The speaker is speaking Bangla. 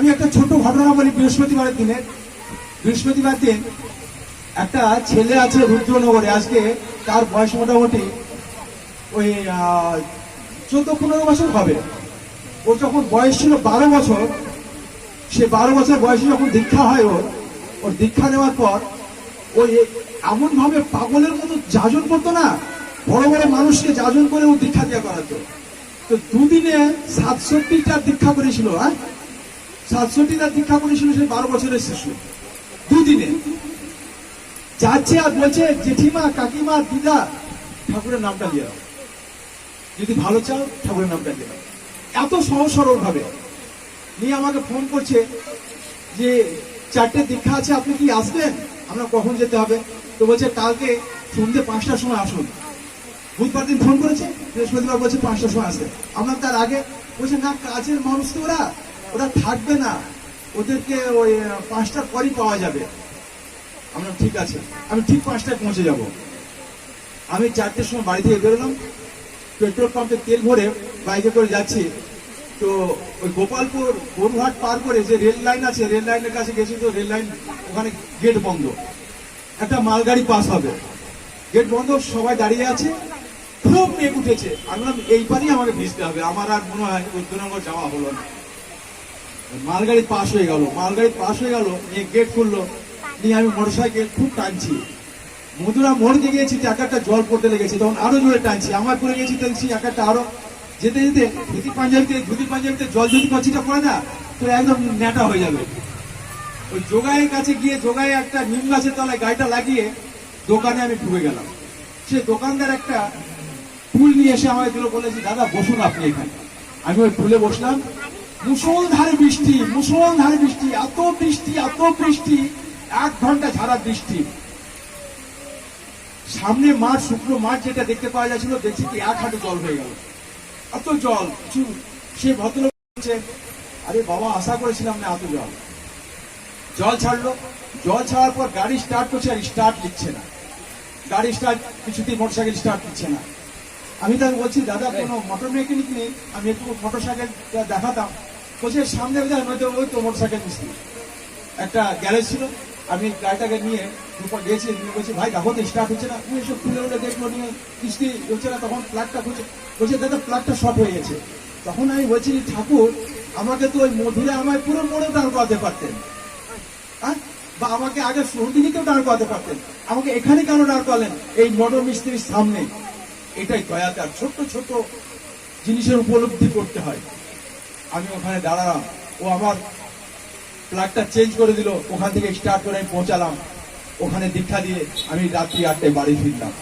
আমি একটা ছোট ঘটনা বলি, বৃহস্পতিবারের দিনে। বৃহস্পতিবার দিন একটা ছেলে আছে রুদ্রনগরে, আজকে তার বয়স মোটামুটি ওই চোদ্দ পনেরো বছর হবে। ওর যখন বয়স ছিল বারো বছর, সে বারো বছর বয়সে যখন দীক্ষা হয় ওর ওর দীক্ষা নেওয়ার পর ওই এমন ভাবে পাগলের মতো যাজন করতো না, বড় বড় মানুষকে যাজন করে ও দীক্ষা দেওয়া করাতো। তো দুদিনে সাতষট্টিটা দীক্ষা করেছিল হ্যাঁ? সাতষট্টিটা দীক্ষা করেছিল সে বারো বছরের শিশু দুদিনে। যাচ্ছে আর বলছে, জেঠিমা, কাকিমা, দিদা, ঠাকুরের নামটা দিয়ে যদি ভালো চাও, ঠাকুরের নামটা দিয়ে এত সহজ সরল ভাবে নিয়ে আমাকে ফোন করছে যে, চারটে দীক্ষা আছে, আপনি কি আসবেন? আমরা কখন যেতে হবে? তো বলছে, কালকে সন্ধ্যে পাঁচটার সময় আসুন। বুধবার দিন ফোন করেছে, বৃহস্পতিবার বলছে পাঁচটার সময় আসবে। আমরা তার আগে বলছে, না, কাজের মানুষ তো ওরা। ওরা থাকবে না। ওদেরকে ওই আহ, পাঁচটার পরই পাওয়া যাবে। আমরা ঠিক আছে। আমি ঠিক পাঁচটায় পৌঁছে যাব। আমি চারটের সময় বাড়ি থেকে বেরোলাম পেট্রোল পাম্পে তেল ভরে বাইকে করে যাচ্ছি। তো ওই গোপালপুর গরুহাট পার করে যে রেল লাইন আছে রেল লাইনের কাছে গেছি তো রেল লাইন ওখানে গেট বন্ধ। একটা মালগাড়ি পাস হবে। গেট বন্ধ সবাই দাঁড়িয়ে আছে। খুব মেঘ উঠেছে। আমি বললাম এইবারই আমাকে ভিজতে হবে। আমার আর মনে হয় উত্তরবঙ্গ যাওয়া হলো না। মালগাড়ি পাস হয়ে গেল, মালগাড়ি পাস হয়ে গেল, নিয়ে গেট খুললো, নিয়ে আমি মোটর সাইকেল খুব টানছি। মধুরা মোড় দিয়ে এক একটা জল পড়তে লেগেছে, তখন আরও জোরে টানছি, আমার পরে গেছি এক একটা আরও। যেতে যেতে ধুতি পাঞ্জাবিতে ধুতি পাঞ্জাবিতে জল যদি কচিটা পড়ে না তো একদম নেটা হয়ে যাবে। ওই যোগাইয়ের কাছে গিয়ে যোগায় একটা নিম গাছের তলায় গাড়িটা লাগিয়ে দোকানে আমি ঢুকে গেলাম। সে দোকানদার একটা ফুল নিয়ে এসে আমাকে দিল বলেছি দাদা, বসুন আপনি এখানে। আমি ওই ফুলে বসলাম মুসলধারে বৃষ্টি মুসলধারে বৃষ্টি এত বৃষ্টি এত বৃষ্টি এক ঘণ্টা ঝাড়া বৃষ্টি। সামনে মাঠ শুকনো মাঠ যেটা দেখতে পাওয়া যাচ্ছিল দেখছি কি এক হাঁটু জল হয়ে গেল। এত জল কিছু সে ভদ্রলোক বলছে আরে বাবা আশা করেছিলাম না এত জল। জল ছাড়লো। জল ছাড়ার পর গাড়ি স্টার্ট করছে আর স্টার্ট লিখছে না। গাড়ি স্টার্ট কিছুতেই মোটরসাইকেল স্টার্ট দিচ্ছে না। আমি তাকে বলছি দাদা কোনো মোটর মেকানিক নেই আমি একটু মোটরসাইকেল দেখাতাম। বলছে সামনে বোঝায় নয়তো ওই তো মোটরসাইকেল মিস্ত্রি একটা গ্যারেজ ছিল, আমি গাড়িটাকে নিয়ে দুপুর গেছি বলছি, ভাই, দেখো তো স্টার্ট হচ্ছে না। তুমি এসব খুলে খুলে দেখল, নিয়ে কিস্তি হচ্ছে না, তখন প্লাগটা খুঁজে বলছে, দাদা প্লাগটা শর্ট হয়ে গেছে। তখন আমি বলছি, ঠাকুর, আমাকে তো ওই মধুরে আমায় পুরো মোড়ে দাঁড় করাতে পারতেন। হ্যাঁ? বা আমাকে আগে সৌদিনীকেও দাঁড় করাতে পারতেন? আমাকে এখানে কেন দাঁড় করালেন? এই মোটর মিস্ত্রির সামনে। এটাই দয়াতার ছোট্ট ছোট্ট জিনিসের উপলব্ধি করতে হয়। আমি ওখানে দাঁড়ালাম। ও আমার প্লাগটা চেঞ্জ করে দিল। ওখান থেকে স্টার্ট করে আমি পৌঁছালাম। ওখানে দীক্ষা দিয়ে আমি রাত্রি আটটায় বাড়ি ফিরলাম।